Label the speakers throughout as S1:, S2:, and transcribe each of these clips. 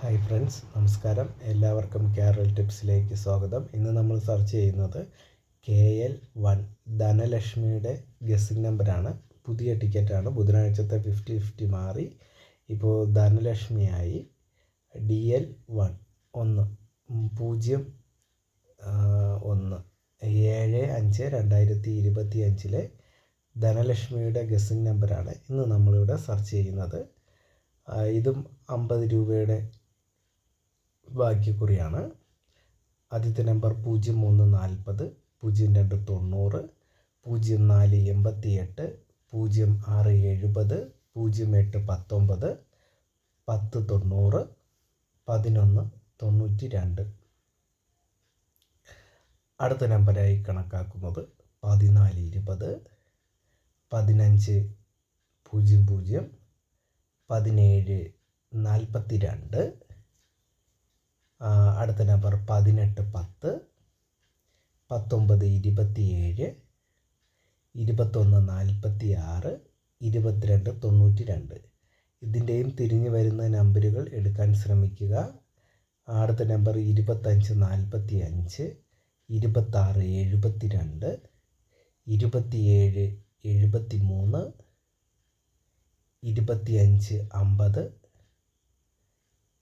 S1: Hi friends നമസ്കാരം. എല്ലാവർക്കും കേരൾ ടിപ്സിലേക്ക് സ്വാഗതം. ഇന്ന് നമ്മൾ സെർച്ച് ചെയ്യുന്നത് കെ എൽ വൺ ധനലക്ഷ്മിയുടെ ഗസ്സിംഗ് നമ്പറാണ് പുതിയ ടിക്കറ്റാണ് ബുധനാഴ്ചത്തെ ഫിഫ്റ്റി ഫിഫ്റ്റി മാറി. ഇപ്പോൾ ധനലക്ഷ്മിയായി ഡി എൽ വൺ ഒന്ന് പൂജ്യം ഒന്ന് ഏഴ് അഞ്ച് രണ്ടായിരത്തി ഇരുപത്തി അഞ്ചിലെ ധനലക്ഷ്മിയുടെ ഗസ്സിംഗ് നമ്പറാണ് ഇന്ന് നമ്മളിവിടെ സെർച്ച് ചെയ്യുന്നത് ഇതും അമ്പത് രൂപയുടെ ഭാഗ്യക്കുറിയാണ്. ആദ്യത്തെ നമ്പർ പൂജ്യം മൂന്ന് നാൽപ്പത് പൂജ്യം രണ്ട് തൊണ്ണൂറ് പൂജ്യം നാല് എൺപത്തി എട്ട് പൂജ്യം ആറ് എഴുപത് പൂജ്യം എട്ട് പത്തൊമ്പത് പത്ത് തൊണ്ണൂറ് പതിനൊന്ന് തൊണ്ണൂറ്റി രണ്ട് അടുത്ത നമ്പറായി കണക്കാക്കുന്നത് പതിനാല് ഇരുപത് പതിനഞ്ച് പൂജ്യം പൂജ്യം പതിനേഴ് നാൽപ്പത്തി രണ്ട് അടുത്ത നമ്പർ പതിനെട്ട് പത്ത് പത്തൊമ്പത് ഇരുപത്തിയേഴ് ഇരുപത്തൊന്ന് നാൽപ്പത്തി ആറ് ഇരുപത്തിരണ്ട് തൊണ്ണൂറ്റി രണ്ട് ഇതിന്റെയും തിരിഞ്ഞു വരുന്ന നമ്പറുകൾ എടുക്കാൻ ശ്രമിക്കുക. അടുത്ത നമ്പർ ഇരുപത്തഞ്ച് നാൽപ്പത്തി അഞ്ച് ഇരുപത്താറ് എഴുപത്തി രണ്ട് ഇരുപത്തിയേഴ് എഴുപത്തി മൂന്ന് ഇരുപത്തിയഞ്ച് അമ്പത്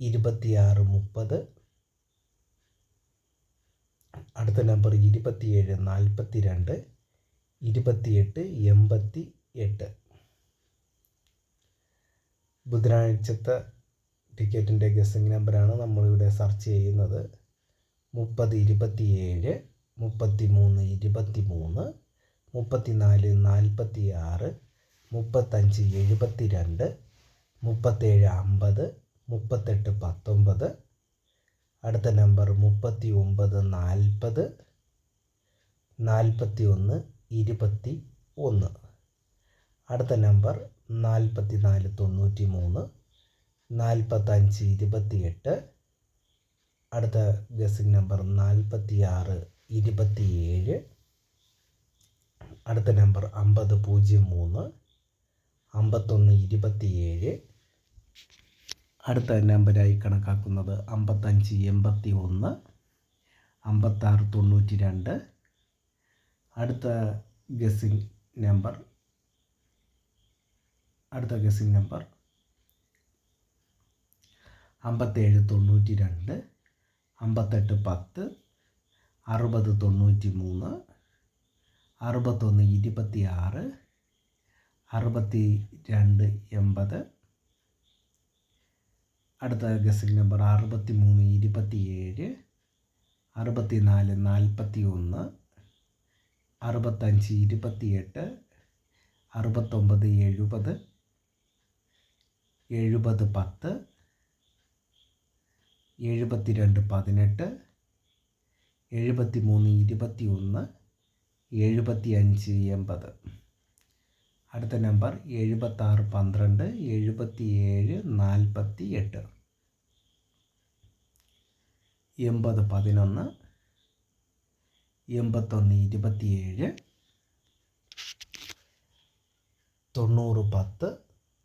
S1: ഇരുപത്തിയാറ് മുപ്പത് അടുത്ത നമ്പർ ഇരുപത്തിയേഴ് നാൽപ്പത്തി രണ്ട് ഇരുപത്തിയെട്ട് എൺപത്തി എട്ട് ബുധനാഴ്ചത്തെ ടിക്കറ്റിന്റെ ഗസ്സിംഗ് നമ്പറാണ് നമ്മളിവിടെ സെർച്ച് ചെയ്യുന്നത്. മുപ്പത് ഇരുപത്തിയേഴ് മുപ്പത്തി മൂന്ന് ഇരുപത്തി മൂന്ന് മുപ്പത്തി നാല് നാൽപ്പത്തി ആറ് മുപ്പത്തഞ്ച് എഴുപത്തി രണ്ട് മുപ്പത്തേഴ് അമ്പത് മുപ്പത്തെട്ട് പത്തൊമ്പത് അടുത്ത നമ്പർ മുപ്പത്തി ഒമ്പത് നാൽപ്പത് നാൽപ്പത്തി ഒന്ന് ഇരുപത്തി ഒന്ന് അടുത്ത നമ്പർ നാൽപ്പത്തി നാല് തൊണ്ണൂറ്റി മൂന്ന് നാൽപ്പത്തഞ്ച് ഇരുപത്തി എട്ട് അടുത്ത ഗസിംഗ് നമ്പർ നാൽപ്പത്തി ആറ് ഇരുപത്തി ഏഴ് അടുത്ത നമ്പർ അമ്പത് പൂജ്യം മൂന്ന് അമ്പത്തൊന്ന് ഇരുപത്തി ഏഴ് അടുത്ത നമ്പരായി കണക്കാക്കുന്നത് അമ്പത്തഞ്ച് എൺപത്തി ഒന്ന് അമ്പത്താറ് തൊണ്ണൂറ്റി രണ്ട് അടുത്ത ഗസിംഗ് നമ്പർ അടുത്ത ഗസിംഗ് നമ്പർ അമ്പത്തേഴ് തൊണ്ണൂറ്റി രണ്ട് അമ്പത്തെട്ട് പത്ത് അറുപത് തൊണ്ണൂറ്റി മൂന്ന് അറുപത്തൊന്ന് ഇരുപത്തി ആറ് അറുപത്തി രണ്ട് എൺപത്. അടുത്ത ഗസിംഗ് നമ്പർ അറുപത്തി മൂന്ന് ഇരുപത്തി ഏഴ് അറുപത്തി നാല് നാൽപ്പത്തി ഒന്ന് അറുപത്തഞ്ച് ഇരുപത്തി എട്ട് അറുപത്തൊമ്പത് എഴുപത് എഴുപത് പത്ത് എഴുപത്തി രണ്ട് പതിനെട്ട് എഴുപത്തി മൂന്ന് ഇരുപത്തി ഒന്ന് എഴുപത്തി അഞ്ച് എൺപത്. അടുത്ത നമ്പർ എഴുപത്താറ് പന്ത്രണ്ട് എഴുപത്തി ഏഴ് നാൽപ്പത്തി എട്ട് എൺപത് പതിനൊന്ന് എൺപത്തൊന്ന് ഇരുപത്തിയേഴ് തൊണ്ണൂറ് പത്ത്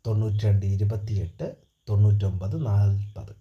S1: തൊണ്ണൂറ്റി രണ്ട് ഇരുപത്തിയെട്ട് തൊണ്ണൂറ്റൊമ്പത് നാൽപ്പത്.